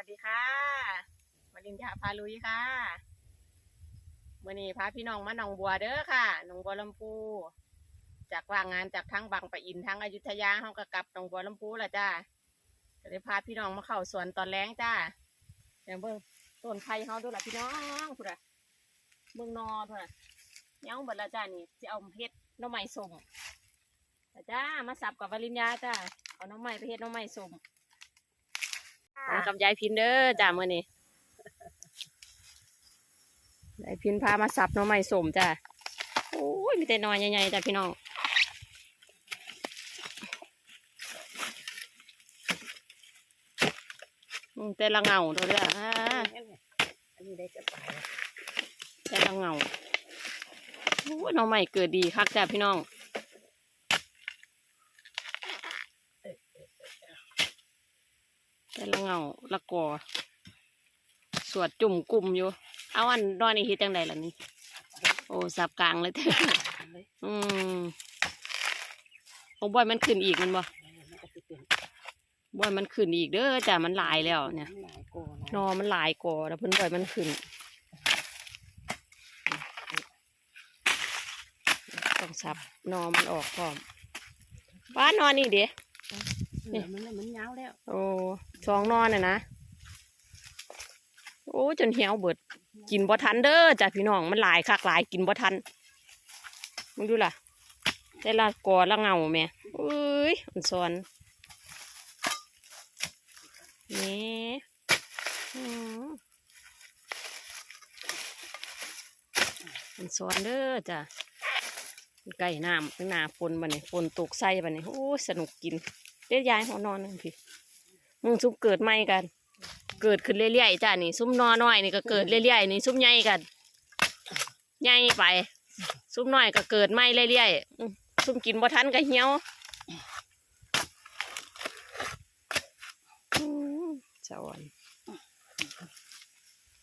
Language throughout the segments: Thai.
วัสดีค่ะวลินยาพาลุยค่ะเมื่อนี้พาพี่น้องมาหนองบัวเด้อค่ะหนองบัวลำพู จากว่างงานจากทั้งบางปะอินทั้งอยุธยาเขาก็กลับหนองบัวลำพูละจ้าก็เลยพาพี่น้องมาเข้าสวนตอนแรงจ้าเดี๋ยวเบิ่งต้นไผ่เขาดูละพี่น้องพูดอะเบิ่งนอพูดอะเนี้ยเบิดละจ้านี่จะเอาเฮ็ดน้ำไม้ส้มแต่จ้ามาสับกับวาลินยาจ้าเอาน้ำไม้ไปเฮ็ดน้ำไม้ส้ม มากับยายพินเด้อจ้ามื่อนี้ยายพินพามาสับหน้องไม้สมจ้าโอ้ยมีแต่หนอนใหญ่ๆจ้าพี่น้องอืมแต่ละเงาตัวเด้ออ่าอันนี้ได้จะไปแต่ละเงาโอ้ยหน้องใหม่เกิดดีคักจ้าพี่น้องแต่ละ เงาละกอสวดจุ่มกลุ่มอยู่ เอาอันนอนนี่เฮ็ดจังไดล่ะนี่ โอ้สับกลางเลยเถอะเลยอืมโอ้บอยมันขึ้นอีกมันบ่มันก็จะเป็นบอยมันขึ้นอีกเด้อจ้ะมันหลายแล้วเนี่ยหลายกอนนอมันหลายกอแล้วเพิ่นบอยมันขึ้น ต้องสับนอมันออกพร้อมบ้านนอนนี่เด้ เหลือมันเลยมันยาวแล้ว โอ้สองนอนน่ะนะ โอ้จนเหี่ยวเบิด กินบ่ทันเด้อจ้ะพี่น้องมันหลายคักหลายกินบ่ทันมึงดูล่ะแต่ละกอละเงาแม่เอ้ยมันสอนนี่อันสอนเด้อจ้ะไก่น้ำหน้าฝนบัดนี้ฝนตกใส่บัดนี้โอ้สนุกกิน เดี๋ยวยายหัวนอนหนึงพี่มึงซุมเกิดใหม่กัน เกิดขึ้นเรื่อยๆจ้ะนี่ซุ่มนอน้อยนี่ก็เกิดเรื่อยๆนี่ซุ่มใหญ่กันใหญ่ไป ซุ่มน้อยก็เกิดไม่เรื่อยๆอื้อซุ่มกินบ่ทันก็เหี่ยวอื้อสวรรค์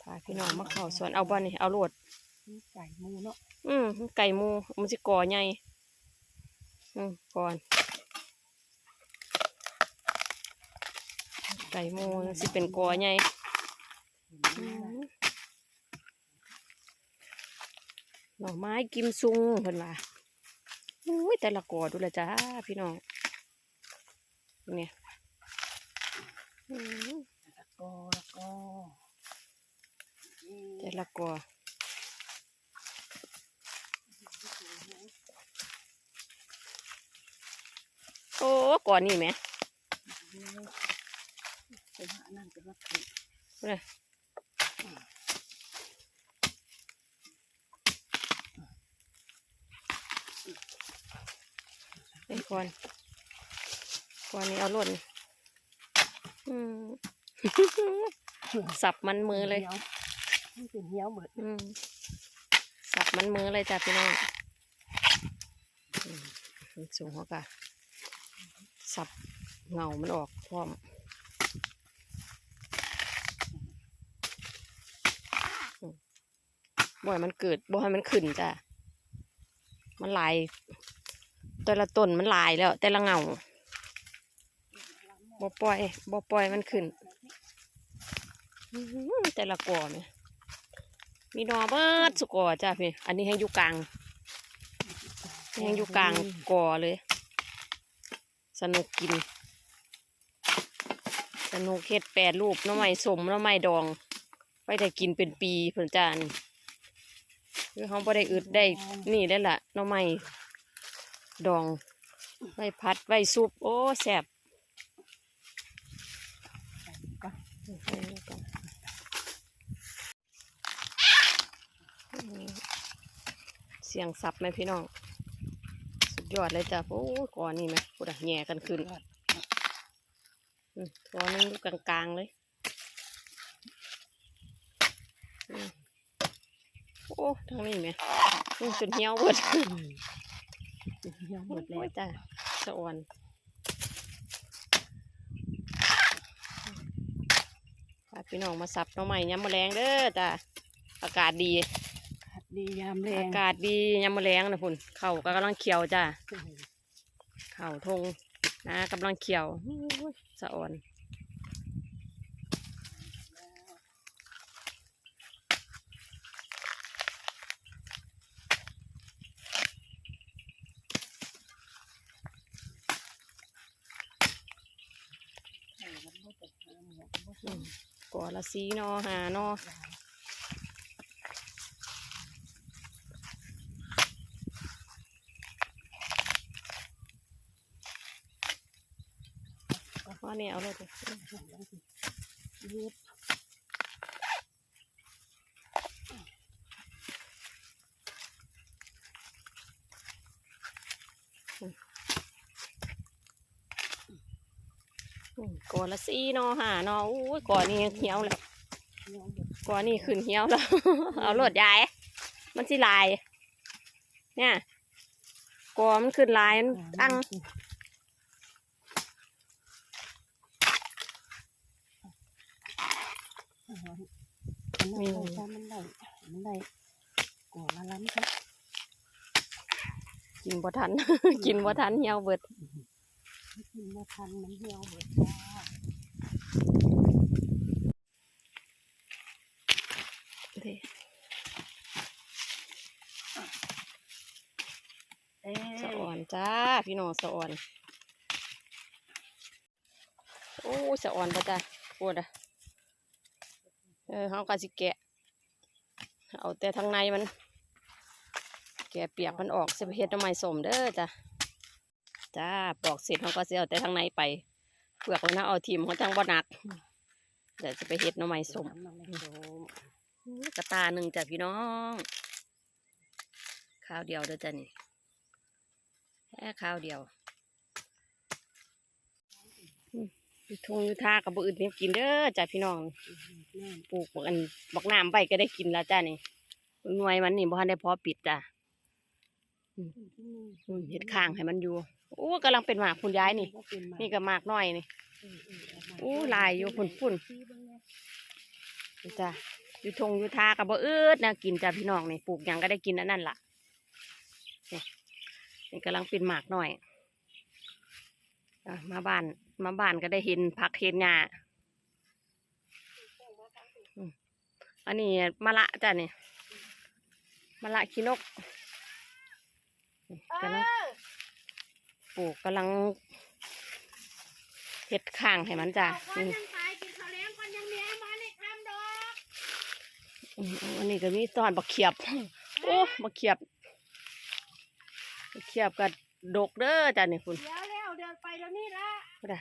พาพี่น้องมาเข้าสวนเอาบ่นี่เอาโลดไก่มูเนาะอืมไก่หมูมันสิก่อใหญ่อืมก่อน ไก่มูมันสิเป็นกอใหญ่หน่อไม้กิมซุงเพิ่นว่าอุ้ยแต่ละกอดูละจ้าพี่น้องเนี่ยล้วก็แล้วก็แต่ละกอโอ้ก่อนนี่ไหม เป็นหานั่นเป็นว่าขึ้นเนี่ยไอ้ก่อนก่อนนี้เอาหล่นอืมสับมันมือเลยหี่วมันเป็นเหี้ยวเหมือนอืมสับมันมือเลยจ้ะพี่น้องอืมมันสูงหัวกะสับเงามันออกพร้อมอืม บ่อยมันเกิดบ่ให้มันขึ้นจ้ะมันลายแต่ละต้นมันลายแล้ว แต่ละเงาบ่ปล่อยบ่ปล่อยมันขึ้นแต่ละกอเนี่ยมีดอกเบิดสุกอจ้าพี่ อันนี้ให้อยู่กลางให้อยู่กลางกอเลย สนุกกิน สนุกเฮ็ดแปรรูปน้ำไม้สมน้ำไม้ดองไว้ได้กินเป็นปีเพิ่นจาน คือเขาบ่ได้อึดได้นี่ได้ละหน้ำไม้ดองไว้พัดไว้ซุปโอ้แซ่บก็เสียงสับไหมพี่น้อง สุดยอดเลยจ้ะโอ้ยก่อนนี่ไหมพูดอะแง่กันขึ้นอืมก่อนนึงอยู่กลางๆเลยอืม โอ้ทางนี้ไหมอืมจนเหี่ยวเบิดเหี้ยวหมดแล้วโอ้ยจ้ะสะอ่อนพาพี่น้องมาสับหน้องใหม่ยำมะแรงเด้อจ้ะอากาศดีขัดดียามแรอางกาศดียามมะแรงนะพุ่นเข่าวก็กำลังเขียวจ้าอืมเข่าวทงนะกำลังเขียวโอ้ยสะอ่อน ก่อละสีเนอหาเนอว่าเนี่ยเอาเลยเถอะ ยืด อืม ก่อนละสี่เนอหาเนออู้ยก่อนนี้เหี่ยวแล้วเหี่ยวเบิดก่อนนี้ขึ้นเหี่ยวแล้ว เอาโหลดยาย มันสิลาย เนี่ยก่อมันขึ้นลายมันตั้งมันได้ใช่มันได้มันได้ก่อนละล้ำครับกินบ่ทัน กินบ่ทันเหี่ยวเบิด กินมาทันมันเหี่ยวเบิดจ้าเด้เอ้สะอ่อนจ้า พี่น้องสะอ่อน โอ้สะอ่อนปะจ้าปวดอะ เออเขาก็สิแกะ เอาแต่ทางในมัน แกะเปียกมันออกสิเฮ็ดหน้ำไมสมเด้อจ้ะ จ้าปอกเสร็จเขาก็สิเอาแต่ทางในไปเปลือกมันนะเอาทิมเขาจังบ่หนักเดี๋ยวจะไปเฮ็ดหน้ำไม้สมน้ำมันเลยโดมกระตาหนึ่งจ้ะพี่น้องข้าวเดียวเด้อจ้ะนี่แค่ข้าวเดียวอืมอยู่ทงอยู่ท่ากับบ่อื่นนี่กินเด้อจ้ะพี่น้องน้ปลูกบักอันบักน้ำไปก็ได้กินแล้วจ้ะนี่หน่วยมันนี่บ่ทันได้พอปิดจ้ะำอืมเห็ดข้างให้มันอยู่โอ้กำลังเป็นหมากคุณยายนี่ นี่ก็หมากน้อยนี่อู้ลายอยู่ฝุ่นนี่จ้ะอยู่ทงอยู่ทากับบ่อืดนะกินจ้ะพี่น้องนี่ปลูกหยังก็ได้กินอันนั่นล่ะนี่นี่กำลังเป็นหมากน้อยอะมาบ้านมาบ้านก็ได้เห็นผักเห็นหญ้าอืมอันนี้มะละจ้ะนี่มะละขี้นกนี่กำลัง ปลูกกำลังเห็ดข้างให้มันจ้ะนี่อืมอันนี้ก็มีตอนบักเขียบ โอ้บักเขียบบักเขียบกับดกเด้อจ้ะนี่คุณเดี๋ยวแล้วเดินไปแล้วนี่ละพูดอะ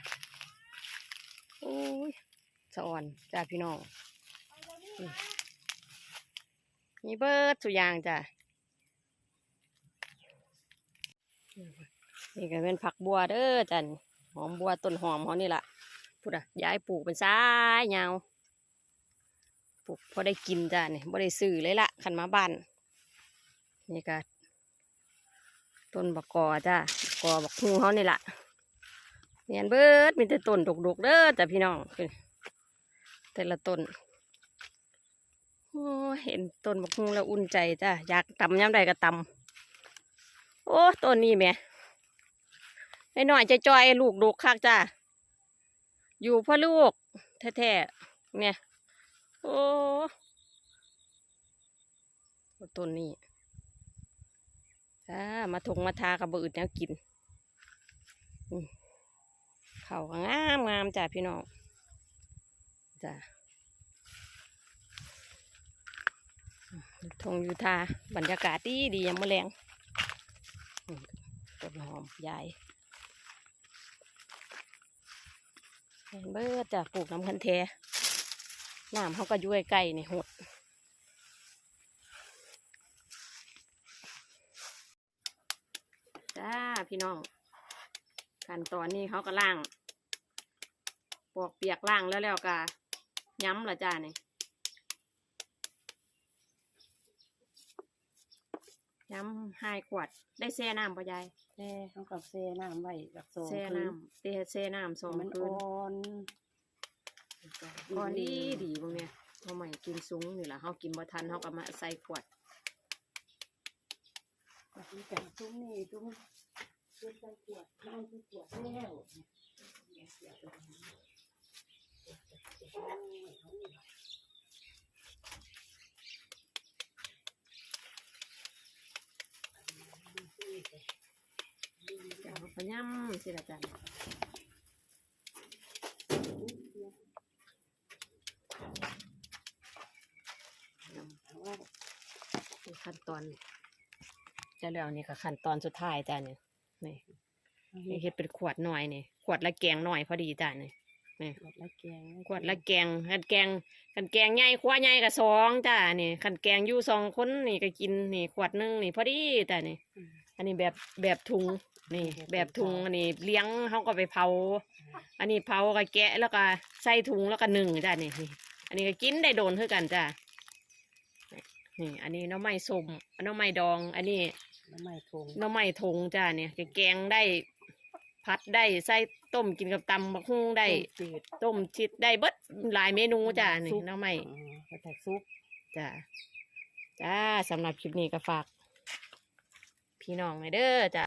โอ้ยสะอ่อนจ้าพี่น้องอืมมีเบิดสุอยางจ้ะ นี่ก็เป็นผักบัวเด้อจ้ะนี่หอมบัวต้นหอมเขานี่ล่ะพูดอะย้ายปลูกเป็นสายยาวปลูกพอได้กินจ้านี่ยบ่ได้ซื้อเลยละขันมาบ้านนี่ก็ต้นบักกอจ้าบักกอบักฮูเขานี่ละเนียนเบิดมีแต่ต้นดกๆเด้อจ้าพี่น้องแต่ละต้นโอ้เห็นต้นบักฮูแล้วอุ่นใจจ้าอยากตำย้ำใดก็ตำโอ้ต้นนี้แม่ ไอ้หน่อยจะจอยลูกดกคักจ้าอยู่เพ่อลูกแท้ๆเนี่ย โอ้ต้นนี้จ้ามาทงมาทากับบืดแนวกินเขาก็งามงามจ้ะพี่น้องจ้ะทงอยู่ทาบรรยากาศดีดียามมื้อแรงอืมต้นหอมใหญ่ เบิดจะปลูกน้ำคันแทน้ำเขาก็อยู่ใกล้ๆนี่หดจ้าพี่น้องขั้นตอนนี้เขาก็ล่างปอกเปียกล่างแล้วแล้วก็ย้ำละจ้านี่ย้ำห้าขวดได้แช่น้ำปะยาย แช่เขากับแช่น้ำไว้จากสองแช่คืนน้ำเตะแช่น้ำสองมันคือ่นอนก่อนดีดีบ่เนี่ยเขาใหม่กินซุ้งนี่แหละเขากินบ่ทันเขาก็มาใส่ขวดมีแต่ตุ้มนี่ตุ้มตุ้มใส่ขวดน้ำใส่ขวดแล้วเดี๋ยว ขย้ำสิละจ้ะขั้นตอนจะแล้วนี่ค่ะขั้นตอนสุดท้ายจ้ะเนี่ยนี่นี่เฮ็ดเป็นขวดหน่อยนี่ขวดละแกงหน่อยพอดีจ้ะนี่นี่ขวดละแกงขวดละแกงขันแกงขันแกงใหญ่ขวดใหญ่กับสองจ้ะนี่ขันแกงอยู่สองคนนี่ก็กินนี่ขวดหนึ่งนี่พอดีจ้ะนี่ อืมอันนี้แบบแบบถุงนี่แบบถุงอันนี้เลี้ยงเขาก็ไปเผา อันนี้เผาก็แกะแล้วก็ใส่ถุงแล้วก็นึ่งจ้ะนี่นี่อันนี้ก็กินได้โดนคือกันจ้ะนี่ อันนี้หน้ำไม้ส้มหน้ำไม้ดอง อันนี้น้ำไม้ทงหน้ำไม้ทงจ้ะเนี่ยแกงได้พัดได้ใส่ต้มกินกับตำบักฮุ่งได้จืดต้มชิดได้เบิดหลายเมนูจ้ะนี่ซุปหน้ำไม้อ๋อแล้วแต่ซุปจ้ะจ้าสำหรับคลิปนี้ก็ฝาก พี่น้องไว้เด้อจ้ะ